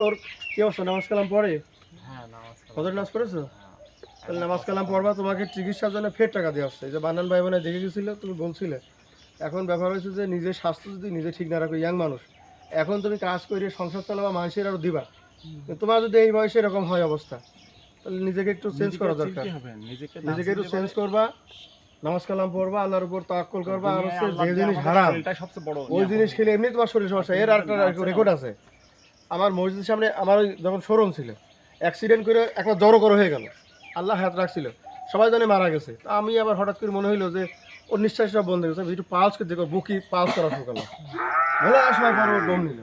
তোর কি অবস্থা? নামাজ কালাম পড়ে? হ্যাঁ নামাজ পড়েছো? তাহলে নামাজ কালাম পড়বা তোমাকে চিকিৎসার জন্য ফের টাকা হচ্ছে। এই যে বানান ভাই বোনে দেখে গেছিল তুমি বলছিলে এখন ব্যাপার হয়েছে যে নিজের স্বাস্থ্য যদি নিজে ঠিক না রাখো ইয়াং মানুষ এখন তুমি কাজ করে সংসার চালাবা মানুষের আরও দিবা। তোমার যদি এই বয়সে এরকম হয় অবস্থা তাহলে নিজেকে একটু চেঞ্জ করা দরকার। নিজেকে একটু চেঞ্জ করবা নামাজ কালাম পড়বা আল্লাহর উপর তাক্কল করবা আর হচ্ছে যে জিনিস হারাম ওই জিনিস খেলে এমনি তোমার শরীর সমস্যা এর আর একটা রেকর্ড আছে। আমার মসজিদের সামনে আমার ওই যখন শোরুম ছিল অ্যাক্সিডেন্ট করে একটা জড়ো করে হয়ে গেল। আল্লাহ হাত রাখছিল। সবাই জানে মারা গেছে। তা আমি আবার হঠাৎ করে মনে হইল যে, ওর নিঃশ্বাসটা বন্ধ হয়ে গেছে। একটু পালস করে দেখো, বুকি পালস করা শুরু করলাম। ভেলে সময় পর ও দম নিল।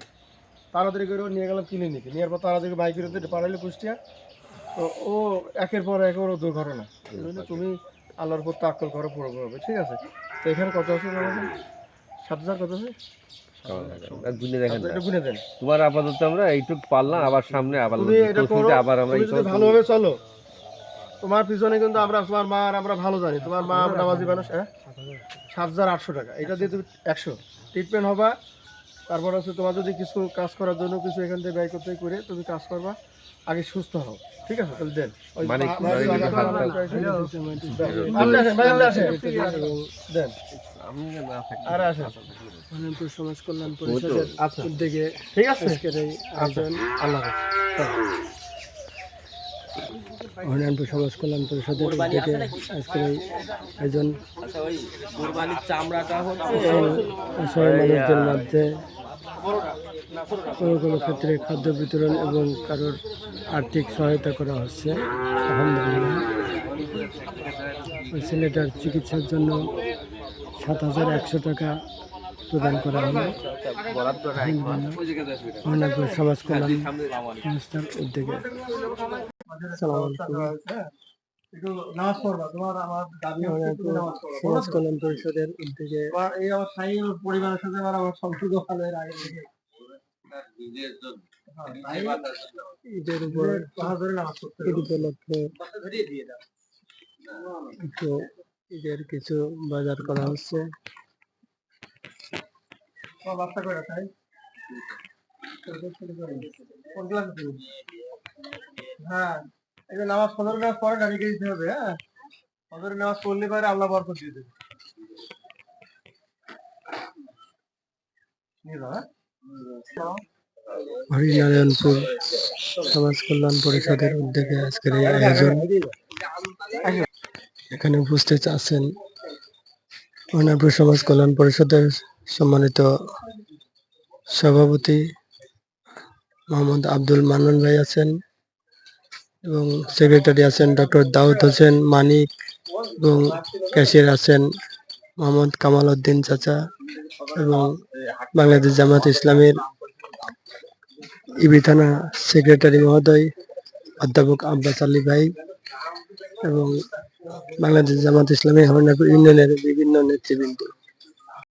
তাড়াতাড়ি করে ও নিয়ে গেলাম ক্লিনিকে নেওয়ার পর তাড়াতাড়ি বাইকের উপরে পাড়াইলো কুষ্টিয়া। তো ও একের পর এক ওর দুর্ঘটনা। তুমি আল্লাহর উপর তাক্কল করো পুরো ঠিক আছে? তো এখানে কত আছে? সাত হাজার কত আছে? গুনে দেখেন গুনে দেন। তোমার আপাতত আমরা এইটুক পারলাম আবার সামনে আবার আবার আমরা। ভালোভাবে চলো তোমার পিছনে কিন্তু আমরা তোমার মা আর আমরা ভালো জানি। তোমার মা নামাজি মানুষ হ্যাঁ? সাত হাজার আটশো টাকা। এটা দিয়ে তুমি একশো। ট্রিটমেন্ট হবা তারপর হচ্ছে তোমার যদি কিছু কাজ করার জন্য কিছু এখান থেকে ব্যয় করতে করে তুমি কাজ করবা আগে সুস্থ হও। ঠিক আছে? তাহলে দেন। ওই মানে মানে দেন। দেন। আরে আসেন। অনন্তপুর সমাজ কল্যাণ পরিষদের আচ্ছা। উদ্যোগে ঠিক আছে। আজকের এই আচ্ছা। আয়োজন। আল্লাহ হাফেজ। সমাজ কল্যাণ পরিষদের উদ্যোগে আজকের এই আয়োজন। অসহায় মানুষদের মধ্যে কোনো কোনো ক্ষেত্রে খাদ্য বিতরণ এবং কারোর আর্থিক সহায়তা করা হচ্ছে। আলহামদুলিল্লাহ। ওই ছেলেটার চিকিৎসার জন্য সাত হাজার একশো টাকা প্রদান করা হলো। সমাজ কল্যাণ সংস্থার উদ্যোগে। সমাজ কল্যাণ পরিষদের পরিবারের সাথে আমার আগে থেকে ঈদের উপর ঈদ উপলক্ষে ঈদের কিছু বাজার করা হচ্ছে। বাচ্চা করে, তাই? হ্যাঁ হ্যাঁ? হ্যাঁ? সমাজ কল্যাণ পরিষদের উদ্যোগে আজকের এই আয়োজন। এখানে উপস্থিত আছেন সমাজ কল্যাণ পরিষদের সম্মানিত সভাপতি মোহাম্মদ আব্দুল মান্নান ভাই আছেন এবং সেক্রেটারি আছেন ডক্টর দাউদ হোসেন মানিক এবং ক্যাশিয়ার আছেন মোহাম্মদ কামাল উদ্দিন চাচা এবং বাংলাদেশ জামাত ইসলামের ইবি থানা সেক্রেটারি মহোদয় অধ্যাপক আব্বাস আলী ভাই এবং বাংলাদেশ জামাত ইসলামী হরিনাপুর ইউনিয়নের বিভিন্ন নেতৃবৃন্দ।